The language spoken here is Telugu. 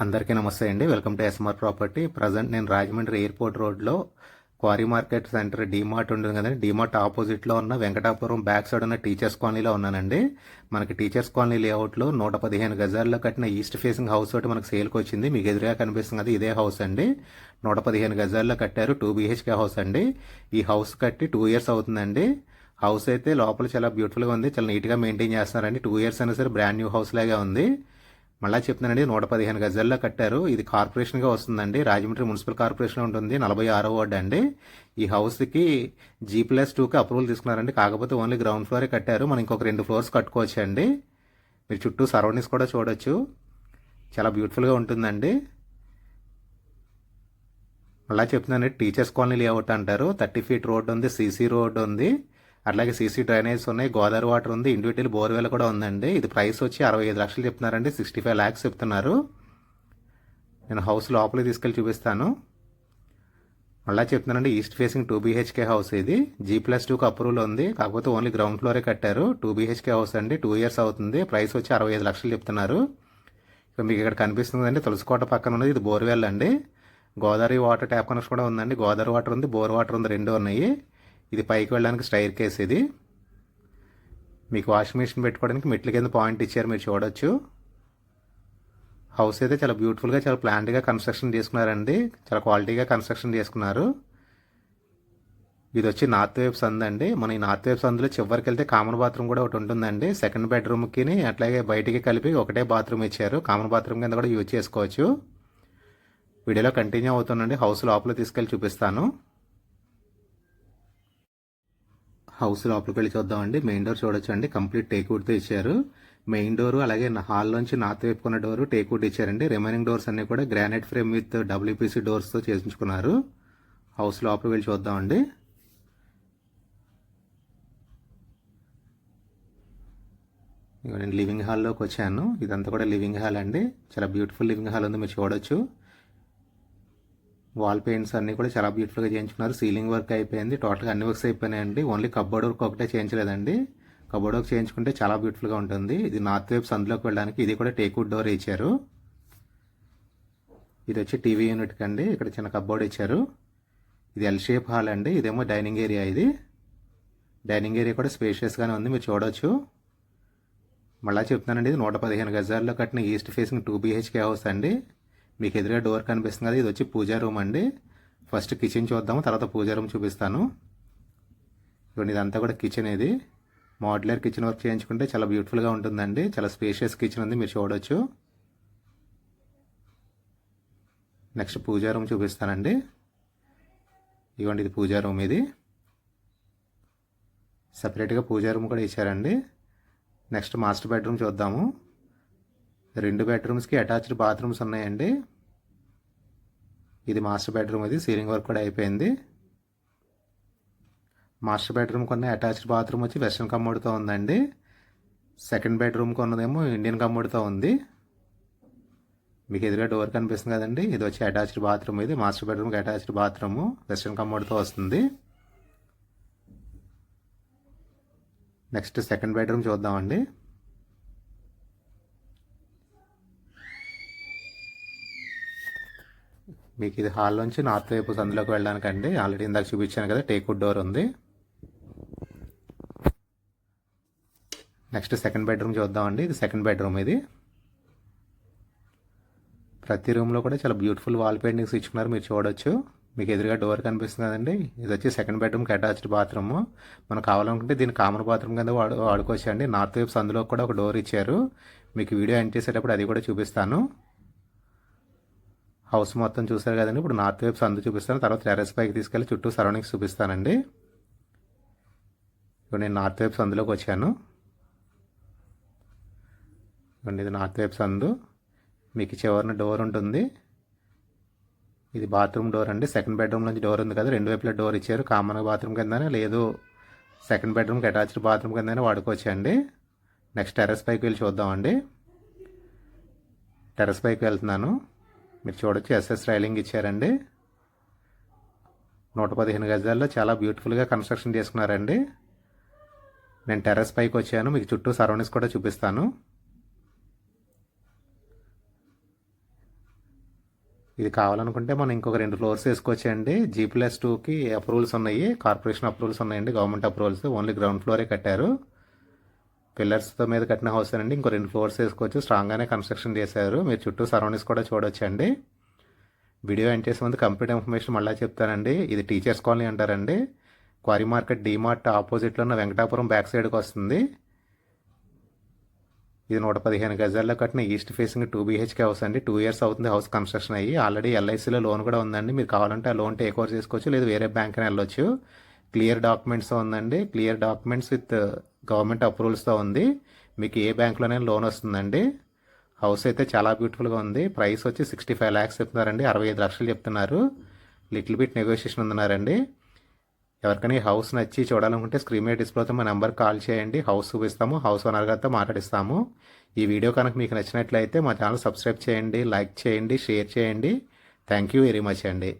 అందరికీ నమస్తే అండి. Welcome to SMR property present నేను రాజమండ్రి ఎయిర్పోర్ట్ రోడ్లో క్వారీ మార్కెట్ సెంటర్ డీమార్ట్ ఉంటుంది కదండి. డీమార్ట్ ఆపోజిట్లో ఉన్న వెంకటాపురం బ్యాక్ సైడ్ ఉన్న టీచర్స్ కాలనీలో ఉన్నానండి. మనకి టీచర్స్ కాలనీ లేఅవుట్లో నూట పదిహేను గజాల్లో కట్టిన ఈస్ట్ ఫేసింగ్ హౌస్ ఒకటి మనకు సేల్కి వచ్చింది. మీకు ఎదురుగా కనిపిస్తుంది ఇదే హౌస్ అండి. నూట పదిహేను గజాల్లో కట్టారు టూ బీహెచ్కే హౌస్ అండి. ఈ హౌస్ కట్టి టూ ఇయర్స్ అవుతుందండి. హౌస్ అయితే లోపల చాలా బ్యూటిఫుల్గా ఉంది. చాలా నీట్గా మెయింటైన్ చేస్తున్నారండి. టూ ఇయర్స్ అయినా సరే బ్రాండ్ న్యూ హౌస్ లాగా ఉంది. మళ్ళీ చెప్తున్నానండి నూట పదిహేను గజాల్లో కట్టారు. ఇది కార్పొరేషన్గా వస్తుందండి. రాజమండ్రి మున్సిపల్ కార్పొరేషన్ ఉంటుంది. నలభై ఆరో వార్డు అండి. ఈ హౌస్కి జీ ప్లస్ టూకి అప్రూవల్ తీసుకున్నారండి. కాకపోతే ఓన్లీ గ్రౌండ్ ఫ్లోరే కట్టారు. మనం ఇంకొక రెండు ఫ్లోర్స్ కట్టుకోవచ్చు అండి మీరు చుట్టూ సరౌండింగ్స్ కూడా చూడొచ్చు. చాలా బ్యూటిఫుల్గా ఉంటుందండి. మళ్ళీ చెప్తున్నానండి టీచర్స్ కాలనీ లేఅవుట్ అంటారు. థర్టీ ఫీట్ రోడ్ ఉంది సీసీ రోడ్ ఉంది. అట్లాగే సీసీ డ్రైనేజ్ ఉన్నాయి గోదావరి వాటర్ ఉంది ఇండివిజువల్ బోర్వెల్ కూడా ఉందండి. ఇది ప్రైస్ వచ్చి అరవై ఐదు లక్షలు చెప్తున్నారండి సిక్స్టీ ఫైవ్ ల్యాక్స్ చెప్తున్నారు. నేను హౌస్ లోపలికి తీసుకెళ్ళి చూపిస్తాను. మళ్ళీ చెప్తున్నానండి east facing two BHK house ఇది. జీ ప్లస్ టూకి అప్రూవల్ ఉంది కాకపోతే ఓన్లీ గ్రౌండ్ ఫ్లోరే కట్టారు. టూ బీహెచ్కే హౌస్ అండి టూ ఇయర్స్ అవుతుంది ప్రైస్ వచ్చి అరవై ఐదు లక్షలు చెప్తున్నారు. ఇక మీకు ఇక్కడ కనిపిస్తుందండి తులసికోట పక్కన ఉన్నది ఇది బోర్వెల్ అండి. గోదావరి వాటర్ ట్యాప్ కనెక్షన్ కూడా ఉందండి గోదావరి వాటర్ ఉంది బోర్ వాటర్ ఉంది రెండు ఉన్నాయి. ఇది పైకి వెళ్ళడానికి స్టైర్ కేస్ ఇది. మీకు వాషింగ్ మిషన్ పెట్టుకోవడానికి మెట్ల కింద పాయింట్ ఇచ్చారు మీరు చూడొచ్చు. హౌస్ అయితే చాలా బ్యూటిఫుల్గా చాలా ప్లాంట్గా కన్స్ట్రక్షన్ చేసుకున్నారండి. చాలా క్వాలిటీగా కన్స్ట్రక్షన్ చేసుకున్నారు. ఇది వచ్చి నార్త్ వైపు సందు అండి. మన ఈ నార్త్ వైపు సందులో చివరికి వెళ్తే కామన్ బాత్రూమ్ కూడా ఒకటి ఉంటుందండి. సెకండ్ బెడ్రూమ్కి అట్లాగే బయటికి కలిపి ఒకటే బాత్రూమ్ ఇచ్చారు. కామన్ బాత్రూమ్ కింద కూడా యూజ్ చేసుకోవచ్చు. వీడియోలో కంటిన్యూ అవుతుందండి. హౌస్ లోపల తీసుకెళ్ళి చూపిస్తాను. హౌస్ లోపలికి వెళ్ళి చూద్దామండి. మెయిన్ డోర్ చూడొచ్చండి. కంప్లీట్ టేక్వుడ్తో ఇచ్చారు మెయిన్ డోర్ అలాగే హాల్ నుంచి నార్త్ వైపు డోర్ టేక్వుడ్ ఇచ్చారండి. రిమైనింగ్ డోర్స్ అన్ని కూడా గ్రానైట్ ఫ్రేమ్ విత్ డబ్ల్యూపీసీ డోర్స్తో చేయించుకున్నారు. హౌస్ లోపలికి వెళ్ళి చూద్దామండి. ఇక నేను లివింగ్ హాల్లోకి వచ్చాను. ఇదంతా కూడా లివింగ్ హాల్ అండి. చాలా బ్యూటిఫుల్ లివింగ్ హాల్ ఉంది. మీరు చూడొచ్చు. వాల్ పెయింట్స్ అన్నీ కూడా చాలా బ్యూటిఫుల్గా చేయించుకున్నారు. సీలింగ్ వర్క్ అయిపోయింది. టోటల్గా అన్ని వర్క్స్ అయిపోయినాయండి. ఓన్లీ కబ్బోర్డ్ వర్క్ ఒకటే చేయించలేదండి. కబోర్డ్ వర్క్ చేయించుకుంటే చాలా బ్యూటిఫుల్గా ఉంటుంది. ఇది నార్త్ వైపు సందులోకి వెళ్ళడానికి ఇది కూడా టేక్వుడ్ డోర్ ఇచ్చారు. ఇది వచ్చి టీవీ యూనిట్కి అండి. ఇక్కడ చిన్న కబ్బోర్డ్ ఇచ్చారు. ఇది ఎల్ షేప్ హాల్ అండి. ఇదేమో డైనింగ్ ఏరియా ఇది. డైనింగ్ ఏరియా కూడా స్పేషియస్గానే ఉంది. మీరు చూడవచ్చు మళ్ళీ చెప్తున్నానండి. ఇది నూట పదిహేను గజాల్లో కట్టిన east facing two BHK house అండి. మీకు ఎదురుగా డోర్ కనిపిస్తుంది కదా ఇది వచ్చి పూజా రూమ్ అండి. ఫస్ట్ కిచెన్ చూద్దాము తర్వాత పూజా రూమ్ చూపిస్తాను. ఇవ్వండి ఇదంతా కూడా కిచెన్ ఇది. మోడ్యులర్ కిచెన్ వర్క్ చేయించుకుంటే చాలా బ్యూటిఫుల్గా ఉంటుందండి. చాలా స్పేషియస్ కిచెన్ ఉంది మీరు చూడవచ్చు నెక్స్ట్ పూజా రూమ్ చూపిస్తానండి. ఇవ్వండి ఇది పూజా రూమ్ ఇది. సపరేట్గా పూజా రూమ్ కూడా ఇచ్చారండి. నెక్స్ట్ మాస్టర్ బెడ్రూమ్ చూద్దాము. రెండు బెడ్రూమ్స్కి అటాచ్డ్ బాత్రూమ్స్ ఉన్నాయండి. ఇది మాస్టర్ బెడ్రూమ్ అది సీలింగ్ వర్క్ కూడా అయిపోయింది. మాస్టర్ బెడ్రూమ్ కొన్న అటాచ్డ్ బాత్రూమ్ వచ్చి వెస్ట్రన్ కమ్మోడ్తో ఉందండి. సెకండ్ బెడ్రూమ్ కొన్నదేమో ఇండియన్ కమ్మోడ్తో ఉంది. మీకు ఎదురుగా డోర్ కనిపిస్తుంది కదండి. ఇది వచ్చి అటాచ్డ్ బాత్రూమ్ ఇది మాస్టర్ బెడ్రూమ్కి అటాచ్డ్ బాత్రూమ్ వెస్ట్రన్ కమ్మోడ్తో వస్తుంది. నెక్స్ట్ సెకండ్ బెడ్రూమ్ చూద్దామండి. మీకు ఇది హాల్ నుంచి నార్త్ వైపు సందులోకి వెళ్ళడానికి అండి ఆల్రెడీ ఇందాక చూపించాను కదా టేక్వుడ్ డోర్ ఉంది. నెక్స్ట్ సెకండ్ బెడ్రూమ్ చూద్దామండి. ఇది సెకండ్ బెడ్రూమ్ ఇది. ప్రతి రూమ్లో కూడా చాలా బ్యూటిఫుల్ వాల్ పెయింటింగ్స్ ఇచ్చుకున్నారు మీరు చూడొచ్చు. మీకు ఎదురుగా డోర్ కనిపిస్తుంది కదండి. ఇది వచ్చి సెకండ్ బెడ్రూమ్కి అటాచ్డ్ బాత్రూమ్. మనకు కావాలనుకుంటే దీన్ని కామన్ బాత్రూమ్ కింద వాడు వాడుకోవచ్చు అండి నార్త్ వైపు సందులో కూడా ఒక డోర్ ఇచ్చారు. మీకు వీడియో ఎండ్ చేసేటప్పుడు అది కూడా చూపిస్తాను. హౌస్ మొత్తం చూసారు కదండి. ఇప్పుడు నార్త్ వైపు సందు చూపిస్తాను తర్వాత టెరెస్ పైకి తీసుకెళ్ళి చుట్టూ సరౌండింగ్స్ చూపిస్తానండి. ఇప్పుడు నేను నార్త్ వైపు సందులోకి వచ్చాను. ఇవ్వండి ఇది నార్త్ వైపు సందు. మీకు చివరిన డోర్ ఉంటుంది. ఇది బాత్రూమ్ డోర్ అండి. సెకండ్ బెడ్రూమ్ నుంచి డోర్ ఉంది కదా. రెండు వైపులా డోర్ ఇచ్చారు. కామన్ బాత్రూమ్ కిందనే లేదు. సెకండ్ బెడ్రూమ్కి అటాచ్డ్ బాత్రూమ్ కిందనే వాడుకోవచ్చండి. నెక్స్ట్ టెర్రస్ పైకి వెళ్ళి చూద్దామండి. టెర్రస్ పైకి వెళ్తున్నాను. మీరు చూడొచ్చు ఎస్ఎస్ రైలింగ్ ఇచ్చారండి. నూట పదిహేను గజాల్లో చాలా బ్యూటిఫుల్గా కన్స్ట్రక్షన్ చేసుకున్నారండి. నేను టెర్రస్ పైకి వచ్చాను మీకు చుట్టూ సరౌండింగ్స్ కూడా చూపిస్తాను. ఇది కావాలనుకుంటే మనం ఇంకొక రెండు ఫ్లోర్స్ వేసుకోవచ్చండి. జీ ప్లస్ టూకి అప్రూవల్స్ ఉన్నాయి కార్పొరేషన్ అప్రూవల్స్ ఉన్నాయండి గవర్నమెంట్ అప్రూవల్స్ ఓన్లీ గ్రౌండ్ ఫ్లోరే కట్టారు. పిల్లర్స్తో మీద కట్టిన హౌస్ అండి ఇంకో రెండు ఫ్లోర్స్ వేసుకోవచ్చు. స్ట్రాంగ్గానే కన్స్ట్రక్షన్ చేశారు. మీరు చుట్టూ సరౌండింగ్స్ కూడా చూడొచ్చండి. వీడియో ఎండ్ చేసే ముందు కంప్లీట్ ఇన్ఫర్మేషన్ మళ్ళీ చెప్తానండి. ఇది టీచర్స్ కాలనీ అంటారండి. క్వారీ మార్కెట్ డీమార్ట్ ఆపోజిట్లో ఉన్న వెంకటాపురం బ్యాక్ సైడ్కి వస్తుంది. ఇది నూట పదిహేను గజాల్లో కట్టిన east facing two BHK house అండి. టూ ఇయర్స్ అవుతుంది హౌస్ కన్స్ట్రక్షన్ అయ్యి. ఆల్రెడీ ఎల్ఐసిలో లోన్ కూడా ఉందండి. మీరు కావాలంటే ఆ లోన్ టేక్ ఓవర్ చేసుకోవచ్చు. లేదు వేరే బ్యాంక్ అని వెళ్ళొచ్చు. క్లియర్ డాక్యుమెంట్స్తో ఉందండి. క్లియర్ డాక్యుమెంట్స్ విత్ గవర్నమెంట్ అప్రూవల్స్తో ఉంది. మీకు ఏ బ్యాంక్లోనే లోన్ వస్తుందండి. హౌస్ అయితే చాలా బ్యూటిఫుల్గా ఉంది. ప్రైస్ వచ్చి సిక్స్టీ ఫైవ్ ల్యాక్స్ చెప్తున్నారండి. అరవై ఐదు లక్షలు చెప్తున్నారు. లిటిల్ బిట్ నెగోషియేషన్ ఉందన్నారండి. ఎవరికైనా ఈ హౌస్ నచ్చి చూడాలనుకుంటే స్క్రీన్ మీద డిస్ప్లేతో మా నెంబర్ కాల్ చేయండి. హౌస్ చూపిస్తాము. హౌస్ ఓనర్ గారితో మాట్లాడిస్తాము. ఈ వీడియో కనుక మీకు నచ్చినట్లయితే మా ఛానల్ సబ్స్క్రైబ్ చేయండి లైక్ చేయండి షేర్ చేయండి. థ్యాంక్ యూ వెరీ మచ్ అండి.